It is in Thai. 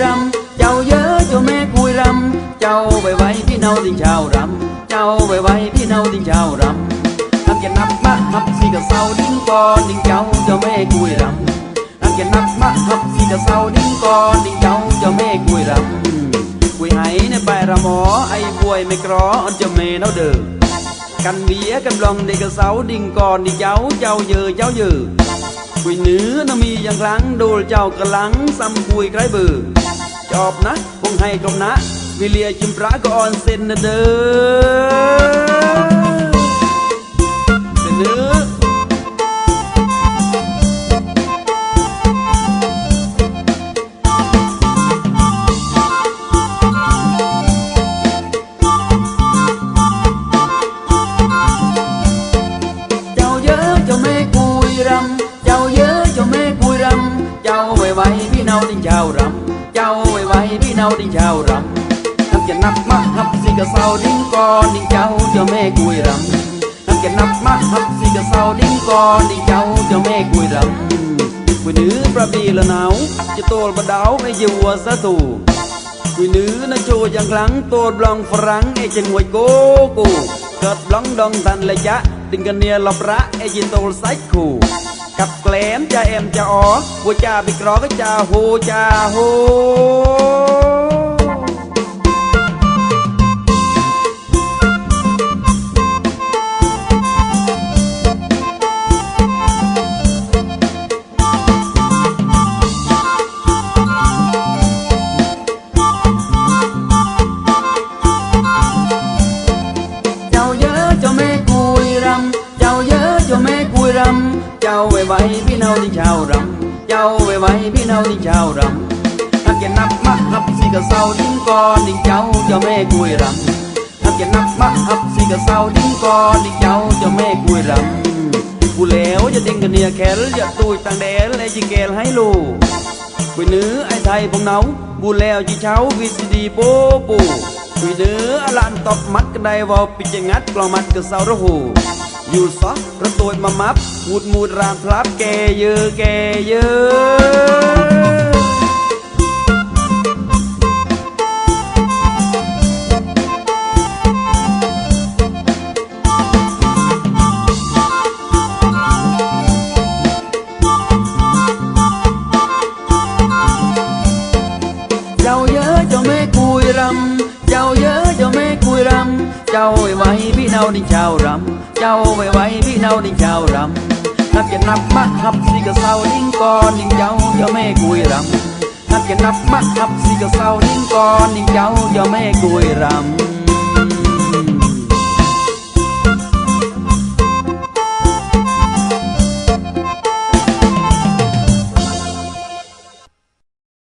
răm Chào dớ cho mẹ cùi răm Chào vậy vậy thì nào tình chào răm Chào vậy vậy thì nào tình chào răm Năm kia nắp má hấp xì cả sau đinh con đinh cháu cho mẹ cùi răm Năm kia nắp má hấp xì cả sau đinh con đinh cháu cho mẹ cùi răm Cùi hái nè bài ra mỏ Ai vui mẹ cỏ, ăn cho mẹ nó được Cành vía cành lòng để cả sáu đinh con đi cháu cháu dừ cháu dừ គួយនឿនមីយ៉ាងខ្លាំងដូលចៅកលាំងសាំគួយក្រៃបើ หมอไอ้บวยไม่กรออันเจ้าแม่เนาเด้ พี่เนาดิ้งเจ้ารำนับจะนับมาฮับสิกะเศร้าดิ้งก่อนดิ้งเจ้าเจ้าแม่กุยรำนับจะนับมาฮับสิกะเศร้าดิ้งก่อนดิ้งเจ้าเจ้าแม่กุยรำกุยนื้อประบีละหนาวจะโตลบดาวไอ้เยวซะตู่คุยนื้อนะโจอย่างครั้งตัวบลองฝรั่งไอจังหวยโกกูเกิดบลองดองทันระยะดึงกันเนียลบระไอจินโตลไซคู่ กับแกลมจะเอ็มจะอ๋อหัวจ่าบิกรอก็จะหูจ่าโรำเจ้าไว้ไว้พี่เนาที่ชาวรำเจ้าไว้ไว้พี่เนาที่ชาวรำนับแกนับมาฮับสิกะเศร้าดิ้งก่อนดิ้งเจ้าเจ้าแม่กุยรำนับแกนับมาฮับสิกะเศร้าดิ้งก่อนดิ้งเจ้าเจ้าแม่กุยรำกูแล้วจะเด้งกันเนียแคลจะตุยตังแดนและจิแกลให้ลูกคุยเนื้อไอ้ไทยพงเนาบูแล้วจีเช้าวีซีดีโปปูคุยเนื้ออลันตบมัดกันได้วอปิจงัดกลองมัดกระเซาระหู อยู่ซอระตัวมามับมูดมูดรามพลับแกเยอะแกเยอะเจ้าเยอะเจ้าแม่กุยรำเจ้าเยอะ จ้าไว้ไว้พี่เนาดิ้งชาวรำเจ้าไว้ไว้พี่เนาดิ้งชาวรำนับจะนับมาขับสิกะเศร้าดิ้งก่อนดิ้งเจ้าอย่าแม่กุยรำนับจะนับมาขับสิกะเศร้าดิ้งก่อนดิ้งเจ้าอย่าแม่กุยรำ